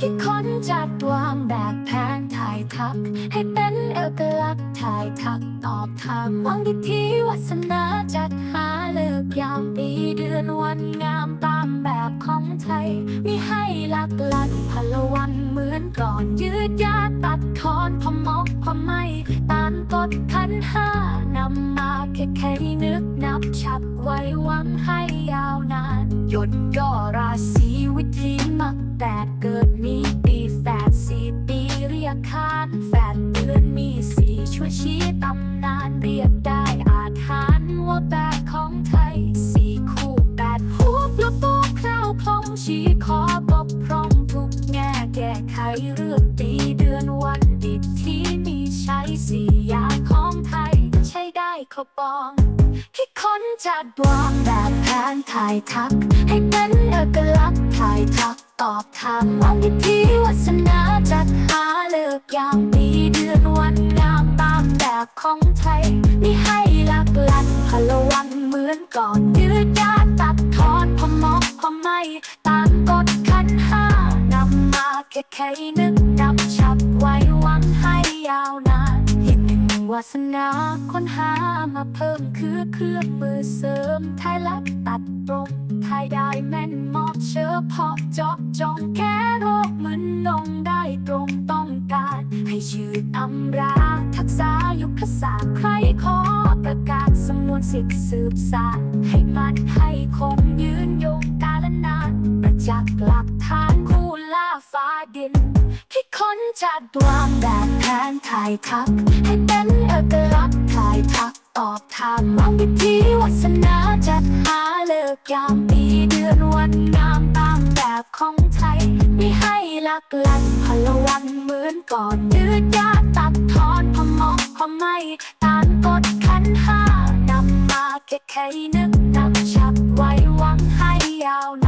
คิดค้นจัดวางแบบแผนถ่ายทัก ให้เป็นเอกลักษณ์ถ่ายทักตอบถามวางพิธีวาสนาจัดหาเลิกยามปีเดือนวันงามตามแบบของไทย มีให้หลักลันพลวันเหมือนก่อนยืดยาตัดทอนพอมอกพอไม่ตามกฎขันห้านำมาแค่แค่นึก ไว้หวังให้ยาวนานหยดย่อราศีวิธีมักแดดเกิดมีปีแฝดสี่ปีเรียกขานแฝดเดือนมีสีช่วยชี้ตำนานเรียกได้อาจหารว่าแบบของไทยสี่คู่แปดหัวปลาโปกคราวคลองชี้ขอปกพร่องทุกแง่แก้ไขเรื่องปีเดือนวันดิบที่มีใช้สี่ยาของไทย เขาปองคิดค้นจัดวางแบบแผนถ่ายทัก ให้เป็นเอกลักษณ์ถ่ายทักตอบถามวางพิธีวาสนาจัดหาเลิกยามปีเดือนวันงามตามแบบของไทยมีให้หลักลันพลวันเหมือนก่อนยืดยาดตัดทอนพอมอกพอไม่ตามกฎขันห้านำมาแค่แค่นึกนับฉับไว้วังให้ยาวน วาสนาค้นหามาเพิ่มคือเครื่องมือเสริมไทยลักตัดตรงไทยได้แม่นมอบเชื้อพอเจาะจองแก้โรคเหมือนนงได้ตรงต้องการ ให้ชื่ออำราทักษะยุคศาสตร์ใครขอประกาศสมวนสิทธิสืบสานให้มันให้คงยืนยงกาลนาน ประจักษ์หลักฐานคู่ล่าฟ้าดินคิดค้นจัดวางแบบแผนถ่ายทักให้เป็น ตอบถามวางพิธีวาสนาจัดหาเลิกยามปีเดือนวันงามตามแบบของไทย ไมีให้ลักลันพลวันเหมือนก่อนยืดยาตัดทอนพอมอกพอไม่ตามกฎขันห้านำมาแค่แค่นึกนับฉับไว้วังให้ยาวน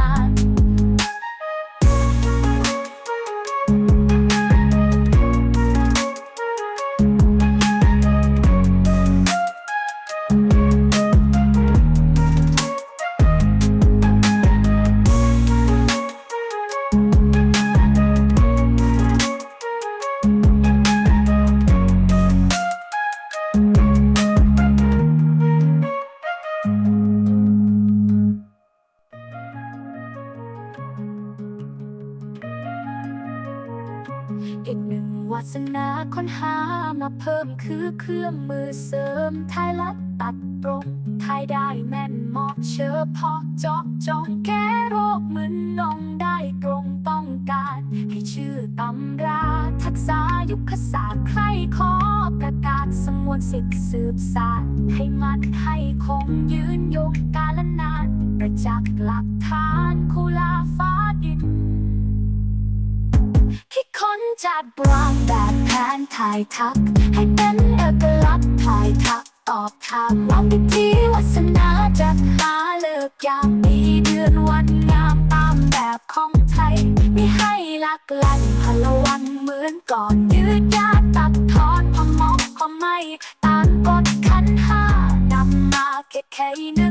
าน อีกหนึ่งวาสนาค้นหามาเพิ่มคือเครื่องมือเสริมไทยลัดตัดตรงไทยได้แม่นเหมาะเชื้อพอเจาะจองแก้โรคเหมือนนองได้ตรงต้องการ ให้ชื่อตำราทักษะยุคศาสตร์ใครขอประกาศสมวนสิทธิสืบสานให้มันให้คงยืนยงกาลนาน ประจักษ์หลักฐานคูลาฟ้าดิน จัดวางแบบแผนถ่ายทัก ให้เป็นเอกลักษณ์ถ่ายทัก ตอบถามวางพิธีวาสนาจัดหาเลิกยามปีเดือนวันงามตามแบบของไทย ไมีให้ลักลันพลวันเหมือนก่อนยืดยาดตัดทอนพอมอกพอไม่ตามกฎขันห้านำมาแค่แค่นึก